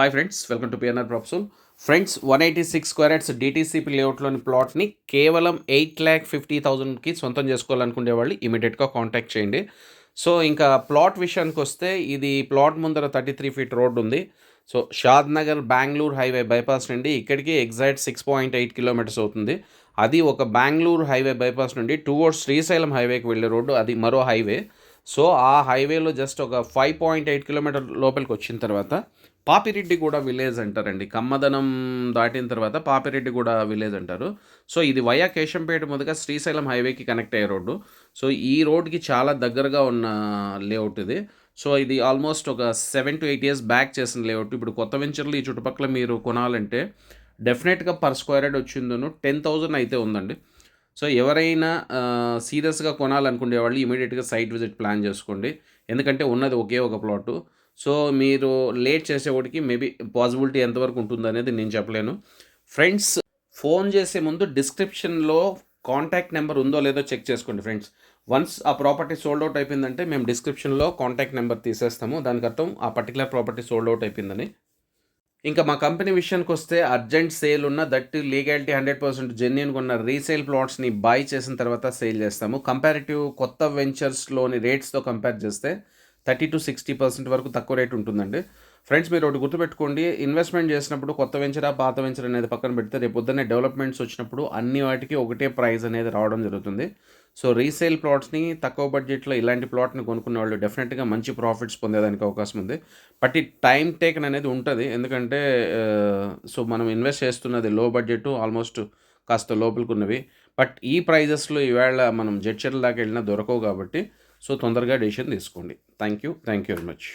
Hi friends welcome to PNR ప్రాప్సూల్ friends one eighty six squares DTCP లేఅవుట్లోని ప్లాట్ని కేవలం eight lakh fifty థౌజండ్కి సొంతం చేసుకోవాలనుకునే వాళ్ళు ఇమీడియట్గా కాంటాక్ట్ చేయండి. సో ఇంకా ప్లాట్ విషయానికి వస్తే ఇది ప్లాట్ ముందర థర్టీ త్రీ ఫీట్ రోడ్ ఉంది. So Shadnagar Bengaluru highway bypass నుండి ఇక్కడికి exact six point eight kilometers అవుతుంది. అది ఒక బెంగళూరు హైవే బైపాస్ నుండి టువర్డ్స్ శ్రీశైలం హైవేకి వెళ్ళే రోడ్డు అది మరో హైవే. సో ఆ హైవేలో జస్ట్ ఒక ఫైవ్ పాయింట్ ఎయిట్ కిలోమీటర్ లోపలికి వచ్చిన తర్వాత పాపిరెడ్డిగూడ విలేజ్ అంటారండి. కమ్మదనం దాటిన తర్వాత పాపిరెడ్డిగూడ విలేజ్ అంటారు. సో ఇది వయా కేశంపేట మొదగా శ్రీశైలం హైవేకి కనెక్ట్ అయ్యే రోడ్డు. సో ఈ రోడ్కి చాలా దగ్గరగా ఉన్న లేఅవుట్ ఇది. సో ఇది ఆల్మోస్ట్ ఒక seven to eight years back చేసిన లేఅవుట్. ఇప్పుడు కొత్త వెంచర్లు ఈ చుట్టుపక్కల మీరు కొనాలంటే డెఫినెట్గా పర్ స్క్వేర్ హెడ్ వచ్చిందను టెన్ థౌజండ్ అయితే ఉందండి. సో ఎవరైనా సీరియస్గా కొనాలనుకునే వాళ్ళు ఇమీడియట్గా సైట్ విజిట్ ప్లాన్ చేసుకోండి. ఎందుకంటే ఉన్నది ఒకే ఒక ప్లాటు. సో మీరు లేట్ చేసేవాడికి మేబీ పాసిబిలిటీ ఎంతవరకు ఉంటుందనేది నేను చెప్పలేను. ఫ్రెండ్స్ ఫోన్ చేసే ముందు డిస్క్రిప్షన్లో కాంటాక్ట్ నెంబర్ ఉందో లేదో చెక్ చేసుకోండి ఫ్రెండ్స్. వన్స్ ఆ ప్రాపర్టీ సోల్డ్ అవుట్ అయిపోయిందంటే మేము డిస్క్రిప్షన్లో కాంటాక్ట్ నెంబర్ తీసేస్తాము. దానికి అర్థం ఆ పర్టికులర్ ప్రాపర్టీ సోల్డ్ అవుట్ అయిపోయిందని. ఇంకా మా కంపెనీ విషయానికి వస్తే అర్జెంట్ సేల్ ఉన్న దట్ లీగాలిటీ హండ్రెడ్ పర్సెంట్ జెన్యున్గా ఉన్న రీసేల్ ప్లాట్స్ని బై చేసిన తర్వాత సేల్ చేస్తాము. కంపారిటివ్ కొత్త వెంచర్స్లోని రేట్స్తో కంపేర్ చేస్తే థర్టీ టు సిక్స్టీ పర్సెంట్ వరకు తక్కువ రేట్ ఉంటుందండి. ఫ్రెండ్స్ మీరు ఒకటి గుర్తుపెట్టుకోండి ఇన్వెస్ట్మెంట్ చేసినప్పుడు కొత్త వెంచరా పాత వెంచర్ అనేది పక్కన పెడితే రేపు పొద్దున్నే డెవలప్మెంట్స్ వచ్చినప్పుడు అన్ని వాటికి ఒకటే ప్రైస్ అనేది రావడం జరుగుతుంది. సో రీసేల్ ప్లాట్స్ని తక్కువ బడ్జెట్లో ఇలాంటి ప్లాట్ని కొనుక్కునే వాళ్ళు డెఫినెట్గా మంచి ప్రాఫిట్స్ పొందేదానికి అవకాశం ఉంది. బట్ ఈ టైం టేకన్ అనేది ఉంటుంది. ఎందుకంటే సో మనం ఇన్వెస్ట్ చేస్తున్నది లో బడ్జెట్ ఆల్మోస్ట్ కాస్త లోపలికున్నవి. బట్ ఈ ప్రైజెస్లో ఈవేళ మనం జడ్చర్ల దాకా వెళ్ళినా దొరకవు కాబట్టి సో తొందరగా డెసిషన్ తీసుకోండి. Thank you thank you very much.